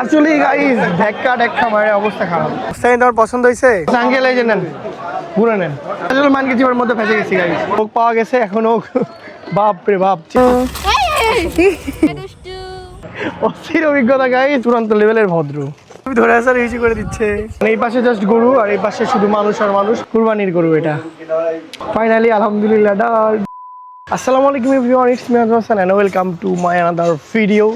আসলে গাইস ঢেক্কা ঢেক্কা মারে অবস্থা খারাপ। সাইন তোমার পছন্দ হয়েছে? আঙ্কেল এই যে নেন ঘুরে নেন। আসলে মানকে জীবনের মধ্যে ফেসে গেছি গাইস ওক পাওয়া গেছে এখন ওক বাপ রে বাপ। অস্থির অভিজ্ঞতা গাই চূড়ান্ত লেভেলের ভদ্র। তুমি ধরে আসার ইজি করে দিচ্ছে। মানে এই পাশে জাস্ট গরু আর এই পাশে শুধু মানুষ আর মানুষ। কুরবানির গরু এটা। ফাইনালি আলহামদুলিল্লাহ আসসালামু আলাইকুম everyone it's me Azam Hasan and welcome to my another video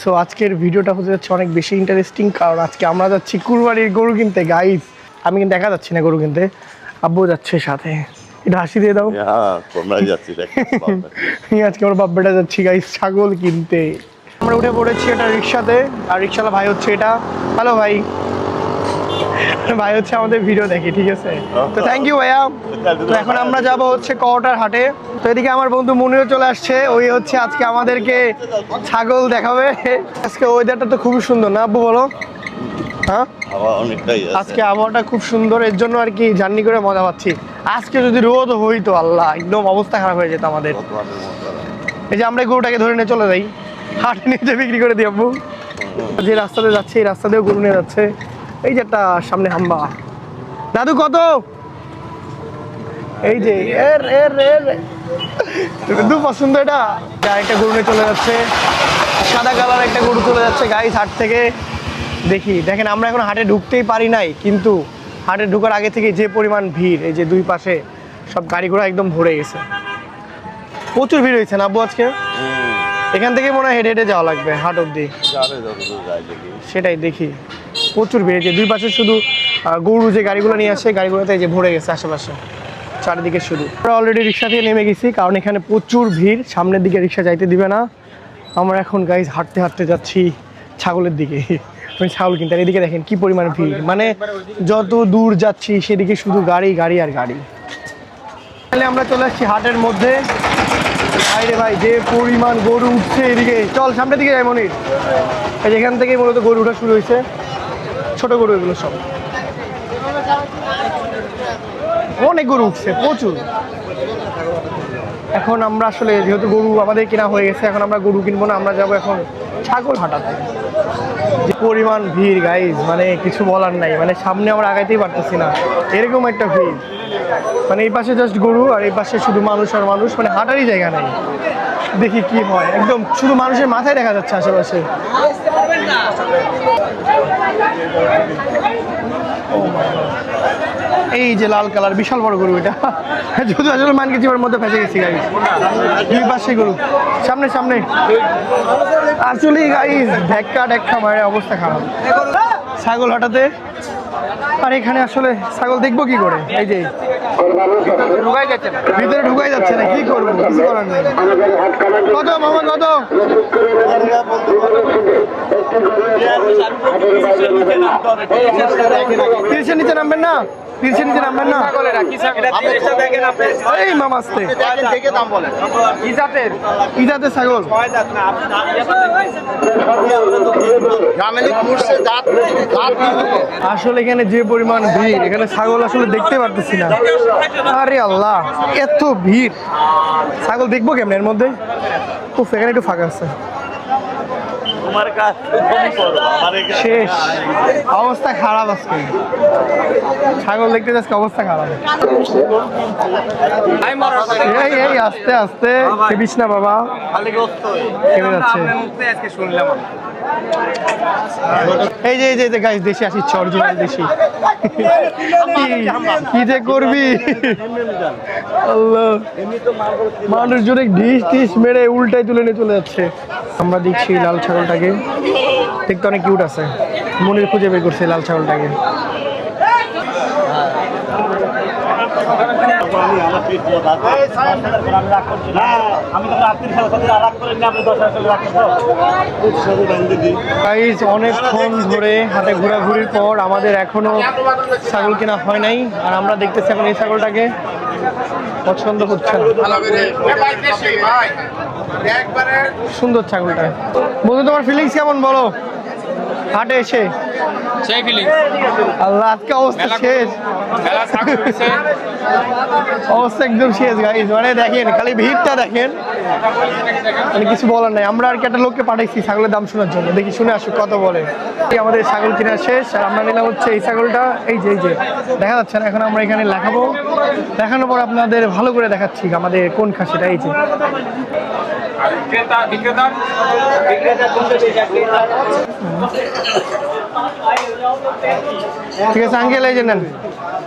so আজকের ভিডিওটা হতে যাচ্ছে অনেক বেশি ইন্টারেস্টিং কারণ আজকে আমরা যাচ্ছি কুরবানির গরু কিনতে গাইস আমি কিন্তু দেখা যাচ্ছি না গরু কিনতে আব্বু যাচ্ছে সাথে। এটা হাসি দিয়ে দাও। আজকে আমরা বাব্বাটা যাচ্ছি গাইস ছাগল কিনতে। আমরা উঠে পড়েছি এটা রিক্সাতে আর রিক্সাওয়ালা ভাই হচ্ছে এটা। হ্যালো ভাই। ভাই হচ্ছে আমাদের ভিডিও দেখি ঠিক আছে? তো থ্যাংক ইউ ভাইয়া। তো এখন আমরা যাব হচ্ছে কওটার হাটে। তো এদিকে আমার বন্ধু মনিও চলে আসছে। ওই হচ্ছে আজকে আমাদেরকে ছাগল দেখাবে। আজকে ওয়েদারটা তো খুবই সুন্দর না আব্বু বলো? হ্যাঁ? আজকে আবহাওয়াটা খুব সুন্দর এর জন্য আর কি জার্নি করে মজা পাচ্ছি। আজকে যদি রোদ হইতো আল্লাহ একদম অবস্থা খারাপ হয়ে যেত আমাদের। কত হাটের মতো না। এই যে আমরা গরুটাকে ধরে নিয়ে চলে যাই। হাটে নিয়ে বিক্রি করে দিই আব্বু। যে রাস্তাতে যাচ্ছে এই রাস্তা দিয়েও গরু নিয়ে যাচ্ছে। এই যে একটা সামনে হাম্বা। দাদু কত? এই যে এর এর এর। দু পছন্দ এটা? একটা গরু নিয়ে চলে যাচ্ছে। সাদা কালার একটা গরু চলে যাচ্ছে গাইস হাট থেকে। দেখি দেখেন আমরা এখন হাটে ঢুকতেই পারি নাই কিন্তু হাটে ঢুকার আগে থেকে যে পরিমাণ ভিড় এই যে দুই পাশে সব গাড়ি ঘোড়া একদম ভরে গেছে। প্রচুর ভিড় হয়েছে না আব্বু আজকে? এখান থেকে মনে হয় হেঁটে হেঁটে যাওয়া লাগবে হাট অব্দি সেটাই দেখি। প্রচুর ভিড় হয়েছে দুই পাশে শুধু গরু যে গাড়িগুলো নিয়ে আসে গাড়িগুলোতে এই যে ভরে গেছে আশেপাশে। চারিদিকে শুধু। আমরা অলরেডি রিক্সা থেকে নেমে গেছি, কারণ এখানে প্রচুর ভিড়, সামনের দিকে রিক্সা যাইতে দিবে না। আমরা এখন গাইজ হাঁটতে হাঁটতে যাচ্ছি ছাগলের দিকে। মানে ছাগল কিনতে এদিকে দেখেন কি পরিমাণ ভিড়। মানে যত দূর যাচ্ছি, সেদিকে শুধু গাড়ি গাড়ি আর গাড়ি। তাহলে আমরা চলে আসছি হাটের মধ্যে। ভাইরে ভাই, যে পরিমাণ গরু উঠছে এদিকে। চল, সামনের দিকে যাই, মনির। এখান থেকেই মূলত গরু ওঠা শুরু হয়েছে। ছোট গরু এগুলো সব। অনেক গরু উঠছে প্রচুর। এখন আমরা আসলে যেহেতু গরু আমাদের কেনা হয়ে গেছে এখন আমরা গরু কিনবো না আমরা যাব এখন ছাগল হাঁটাতে যে পরিমাণ ভিড় গাইজ মানে কিছু বলার নাই মানে সামনে আমরা আগাইতেই পারতেছি না। এরকম একটা ভিড়। মানে এই পাশে জাস্ট গরু আর এই পাশে শুধু মানুষ আর মানুষ মানে হাঁটারই জায়গা নেই। দেখি কি হয়। একদম শুধু মানুষের মাথায় দেখা যাচ্ছে আশেপাশে. এই যে লাল কালার বিশাল বড় গরু এটা। যদি আসলে মানকে জীবনের মধ্যে ফেসে গেছি গাড়ি দুই পাশে গরু। সামনে সামনে। আসলে গাইজ ঢেক্কা ঢেক্কা মারে অবস্থা খারাপ। ছাগল হঠাতে আর এখানে আসলে ছাগল দেখব কি করে? এই যে। ভিতরে ঢুকাই যাচ্ছে না কি করব? কিছু করার নেই। কত মামা কত? তিরিশের নিচে নামবেন না? নিচে নামবেন না? এই মামা আসতে দেখে দাম বলেন। ছাগল? আসলে এখানে যে পরিমাণ ভিড় এখানে ছাগল আসলে দেখতে পারতেছি না। আরে আল্লাহ এত ভিড়। ছাগল দেখব কেমন এর মধ্যে? উফ এখানে একটু ফাঁকা আছে। কাজ আমার শেষ অবস্থা খারাপ আজকে ছাগল দেখতে যাচ্ছে অবস্থা খারাপ এই এই আস্তে আস্তে খেপিস না বাবা কেমন যাচ্ছে এই যে এই যে এই যে গাইস দেশি আসিচ্ছে অরিজিনাল দেশি কি যে করবি আল্লাহ। মানুষ জোরে ঢিস ঢিস মেরে উল্টাই তুলে নিয়ে চলে যাচ্ছে। আমরা দেখছি লাল ছাগলটাকে। দেখতে অনেক কিউট আছে। মনির খুঁজে বের করছে লাল ছাগলটাকে। অনেকক্ষণ ধরে হাতে ঘোরাঘুরির পর আমাদের এখনও ছাগল কেনা হয় নাই। আর আমরা দেখতেছি এখন এই ছাগলটাকে। পছন্দ হচ্ছে সুন্দর ছাগলটা। বন্ধু তোমার ফিলিংস কেমন বলো? হাটে এসে। সেই ফিলিং আল্লাহ আজকে অবস্থা শেষ। অবস্থা একদম শেষ গাইজ মানে দেখেন খালি ভিড়টা দেখেন। মানে কিছু বলার নাই। আমরা আর কি একটা লোককে পাঠাইছি ছাগলের দাম শোনার জন্য। দেখি শুনে আসুক কত বলে। আমাদের ছাগল কেনা শেষ আর আমরা নিলাম হচ্ছে এই ছাগলটা। এই যে এই যে দেখা যাচ্ছে না এখন আমরা এখানে লেখাবো। দেখানোর পর আপনাদের ভালো করে দেখাচ্ছি আমাদের কোন খাসিটা এই যে। আর ক্রেতা বিক্রেতা? ঠিক আছে আঙ্কেল এই যে নেন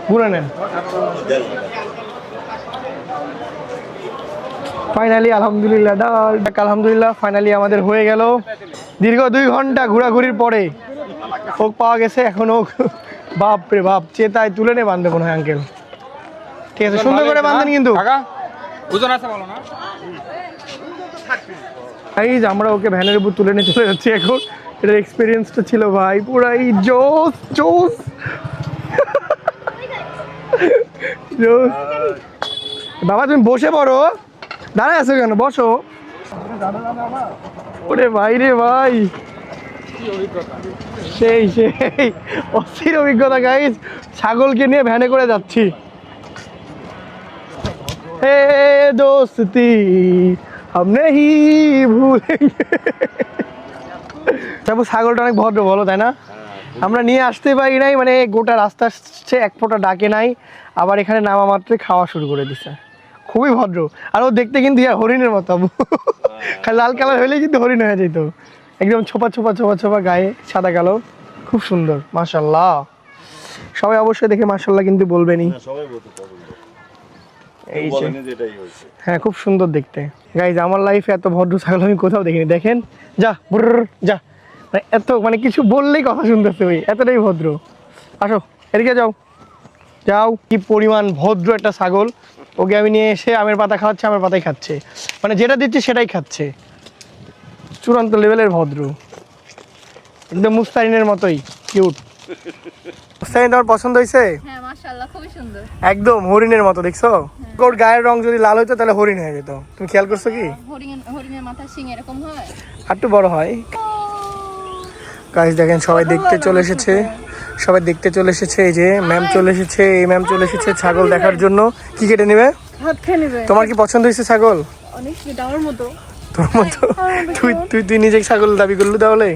ঘুরে নেন। ফাইনালি আলহামদুলিল্লাহ ডাল আলহামদুলিল্লাহ ফাইনালি আমাদের হয়ে গেল। দীর্ঘ দুই ঘণ্টা ঘোরাঘুরির পরে ওক পাওয়া গেছে এখন ওক বাপ রে বাপ চেতায় তুলে নে বাঁধবে মনে হয় আঙ্কেল ঠিক আছে সুন্দর করে বাঁধেন কিন্তু। ওজন আছে বলো না? আমরা ওকে ভ্যানের উপর তুলে নিয়ে চলে যাচ্ছি এখন। এটার এক্সপিরিয়েন্সটা ছিল ভাই, পুরাই জোস জোস। জোস। বাবা, তুমি বসে পড়ো। দাঁড়ায় আছো কেন? বসো। ওরে ভাই রে ভাই। সেই সেই। অস্থির অভিজ্ঞতা গাইজ ছাগলকে নিয়ে ভ্যানে করে যাচ্ছি। হে দোস্তি আমি नहीं তারপর ছাগলটা অনেক ভদ্র বলো তাই না? আমরা নিয়ে আসতে পারি নাই মানে গোটা রাস্তা আসছে এক ফোঁটা ডাকে নাই আবার এখানে নামা মাত্রই খাওয়া শুরু করে দিছে। খুবই ভদ্র। আর ও দেখতে কিন্তু ইয়ার হরিণের মতো। আবু। খালি লাল কালার হলে কিন্তু হরিণ হয়ে যেত একদম ছোপা ছোপা ছোপা ছোপা গায়ে সাদা কালো। খুব সুন্দর মাশাল্লাহ সবাই অবশ্যই দেখে মাশাল্লাহ কিন্তু বলবেনই। সবাই এই যে। হ্যাঁ খুব সুন্দর দেখতে। গাইজ আমার লাইফে এত ভদ্র ছাগল আমি কোথাও দেখিনি। দেখেন যা যা। মানে এত মানে কিছু বললেই কথা শুনতেছে ওই এতটাই ভদ্র। আসো এদিকে যাও। যাও কি পরিমাণ ভদ্র একটা ছাগল। ওকে আমি নিয়ে এসে আমের পাতা খাওয়াচ্ছে আমের পাতাই খাচ্ছে। মানে যেটা দিচ্ছি সেটাই খাচ্ছে। চূড়ান্ত লেভেলের ভদ্র। একদম মুস্তারিনের মতোই কিউট মুস্তারিন তোমার পছন্দ হয়েছে? হ্যাঁ মাশাআল্লাহ খুবই সুন্দর। একদম হরিণের মতো দেখছ? ওর গায়ের রং যদি লাল হতো তাহলে হরিণ হয়ে যেত। তুমি খেয়াল করছ কি? হরিণের হরিণের মাথা শিং এরকম হয়? আর একটু বড় হয়। গাইস দেখেন সবাই দেখতে চলে এসেছে। সবাই দেখতে চলে এসেছে এই যে ম্যাম চলে এসেছে এই ম্যাম চলে এসেছে ছাগল দেখার জন্য। কি কেটে নেবে? তোমার কি পছন্দ হয়েছে ছাগল? কিউট আমার মতো। তোর মতো? তুই তুই তুই নিজে ছাগল দাবি করলু তাহলে?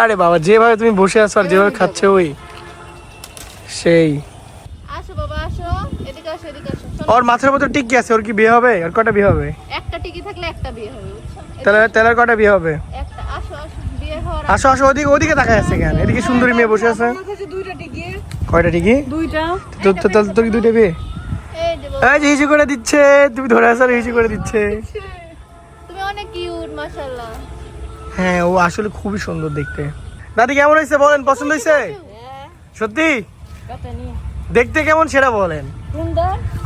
আরে বাবা যেভাবে তুমি বসে আছো আর যেভাবে খাচ্ছে ওই। সেই। ওর মাথার মতো টিকি আছে ওর কি বিয়ে হবে? ওর কটা বিয়ে হবে? একটা টিকি থাকলে একটা বিয়ে হবে তাহলে তাহলে আর কটা বিয়ে হবে একটা আসো আসো বিয়ে হওয়ার আসো আসো, ওদিকে ওদিকে তাকায় আছে কেন? এদিকে সুন্দরী মেয়ে বসে আছে। টিকি কয়টা দুইটা তোর দুইটা বিয়ে? এই যে হিসু করে দিচ্ছে, তুমি ধরে আসার হিসু করে দিচ্ছে। তুমি অনেক কিউট মাশাআল্লাহ হ্যাঁ ও আসলে খুবই সুন্দর দেখতে। দাদি, কেমন হয়েছে বলেন? পছন্দ হয়েছে? সত্যি? দেখতে কেমন সেটা বলেন।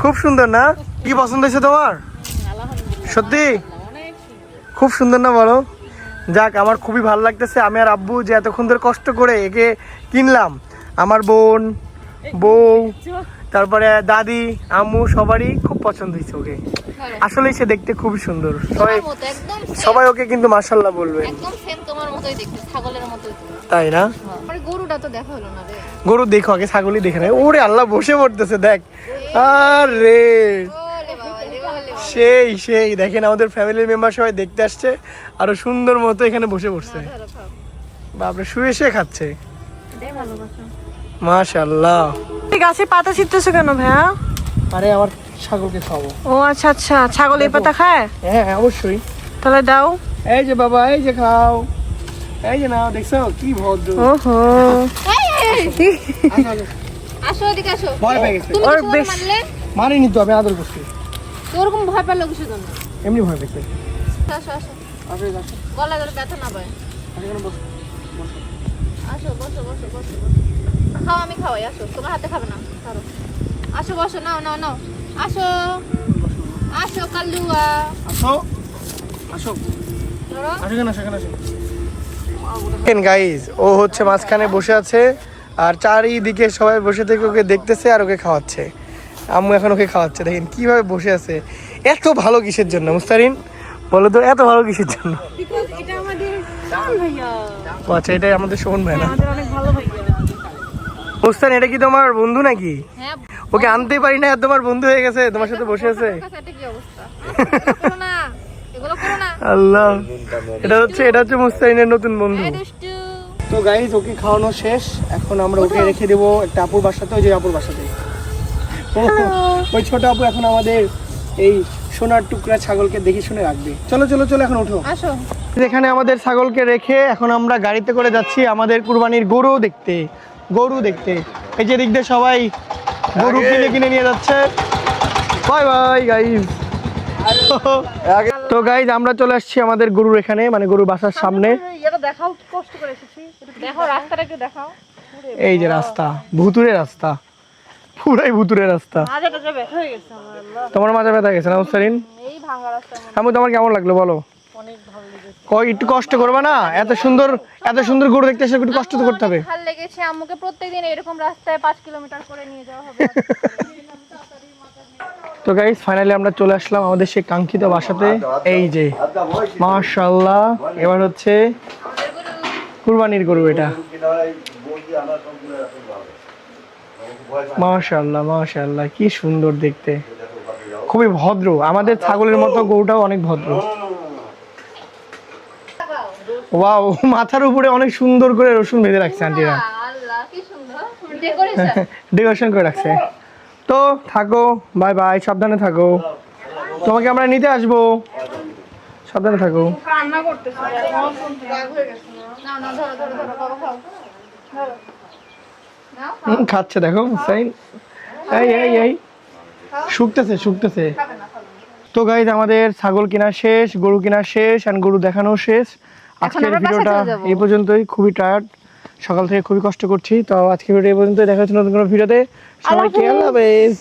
খুব সুন্দর না? কি পছন্দ হয়েছে তোমার? সত্যি? খুব সুন্দর না বলো? যাক আমার খুবই ভালো লাগতেছে। আমি আর আব্বু যে এতক্ষণ ধরে কষ্ট করে একে কিনলাম। আমার বোন বউ তারপরে দাদি আম্মু সবারই খুব পছন্দ হয়েছে ওকে। ভালো। আসলেই সে দেখতে খুবই সুন্দর। সবাই সবাই ওকে কিন্তু মার্শাল্লাহ বলবে। তাই না? না রে। গরু দেখো আগে ছাগলই দেখে নেয়। ওরে আল্লাহ বসে পড়তেছে দেখ। আরে ওলে বাবা রে ওলে বাবা। সেই সেই। দেখেন আমাদের ফ্যামিলির মেম্বার সবাই দেখতে আসছে। আরও সুন্দর মতো এখানে বসে পড়ছে। বাপরে শুয়ে শুয়ে খাচ্ছে। মাশাল্লাহ এই গাছে পাতা ছিটতেছো কেন ভাইয়া? আরে আমার ছাগলকে খাব ও আচ্ছা আচ্ছা। ছাগল এই পাতা খায়? হ্যাঁ হ্যাঁ অবশ্যই। তাহলে দাও। এই যে বাবা এই যে খাও। এই যে নাও দেখছ? কি ভদ্র। ওহো। আসো, এদিকে আসো ভয় পেয়ে গেছে। ওর বেশ- মানলে মারিনি তো আমি আদর করছি। ওরকম ভয় পেল কিছু জন্য এমনি ভয় পেয়েছে আসো আসো। আসো আসো। গলা ধরে ব্যথা না পায়। আসো বসো। আসো বসো বসো বসো বসো। খাও আমি খাওয়াই আসো। তোমার হাতে খাবে না ধরো আসো বসো নাও নাও নাও। আসো আসো কাল্লুয়া আসো। আসো। কেন আসো গাইজ ও হচ্ছে মাঝখানে বসে আছে আর চারিদিকে সবাই বসে থেকে ওকে দেখতেছে আর ওকে খাওয়াচ্ছে। আম্মু এখন ওকে খাওয়াচ্ছে দেখেন কীভাবে বসে আছে। এত ভালো কিসের জন্য মুস্তারিন? বলো তো এত ভালো কিসের জন্য? ও আচ্ছা এটাই আমাদের শোভন ভাই না? আমাদের অনেক ভালো ভাইয়া। মুস্তান এটা কি তোমার বন্ধু নাকি? হ্যাঁ ওকে আনতে পারি না আর তোমার বন্ধু হয়ে গেছে তোমার সাথে বসে আছে। আল্লাহ এটা হচ্ছে এটা হচ্ছে মুস্তাইনের নতুন বন্ধু। তো গাইজ ওকে খাওয়ানো শেষ। এখন আমরা ওকে রেখে দেবো একটা আপুর বাসাতে ওই যে আপুর বাসাতে। ওই ছোট আপু এখন আমাদের এই সোনার টুকরা ছাগলকে দেখে শুনে রাখবে। চলো চলো চলো এখন উঠো আসো। এখানে আমাদের ছাগলকে রেখে এখন আমরা গাড়িতে করে যাচ্ছি আমাদের কুরবানির গরু দেখতে গরু দেখতে। এই যে দিক দিয়ে সবাই গরু কিনে কিনে নিয়ে যাচ্ছে। বাই বাই গাইজ তো গাইজ আমরা চলে আসছি আমাদের গরুর এখানে মানে গরুর বাসার সামনে। এটা দেখাও কষ্ট করে এসেছি। দেখো রাস্তাটা একটু দেখাও। এই যে রাস্তা ভুতুরে রাস্তা। পুরাই ভুতুরে রাস্তা। তোমার মাথা ব্যথা গেছে না উস্তারিন এই আমি তোমার কেমন লাগল বলো? একটু কষ্ট করবে না? এত সুন্দর এত সুন্দর গরু দেখতে এসে একটু কষ্ট তো করতে হবে। ভালো লেগেছে আম্মুকে প্রত্যেকদিন এরকম রাস্তায় পাঁচ কিলোমিটার করে নিয়ে যাওয়া হবে। তো গাইস ফাইনালি আমরা চলে আসলাম আমাদের সেই কাঙ্ক্ষিত বাসাতে। এই যে মাশাআল্লাহ এবার হচ্ছে কুরবানির গরু এটা। মাশাআল্লাহ মাশাআল্লাহ কি সুন্দর দেখতে। খুবই ভদ্র আমাদের ছাগলের মতো গরুটাও অনেক ভদ্র। ওয়াও মাথার উপরে অনেক সুন্দর করে রসুন বেঁধে রাখছে আন্টিরা। ডেকোরেশন করে রাখছে। তো থাকো বাই বাই সাবধানে থাকো। তোমাকে আমরা নিতে আসব। সাবধানে থাকো। কান্না করতেছে। খাচ্ছে দেখো এই এই এই। শুকতেছে শুকতেছে। তো গাইজ আমাদের ছাগল কেনা শেষ গরু কেনা শেষ আর গরু দেখানো শেষ। আজকের ভিডিওটা এই পর্যন্তই খুবই টায়ার্ড সকাল থেকে খুবই কষ্ট করছি। তো আজকে ভিডিও এই পর্যন্তই দেখা হচ্ছে নতুন কোনো ভিডিওতে। সবাইকে আল্লাহ হাফেজ।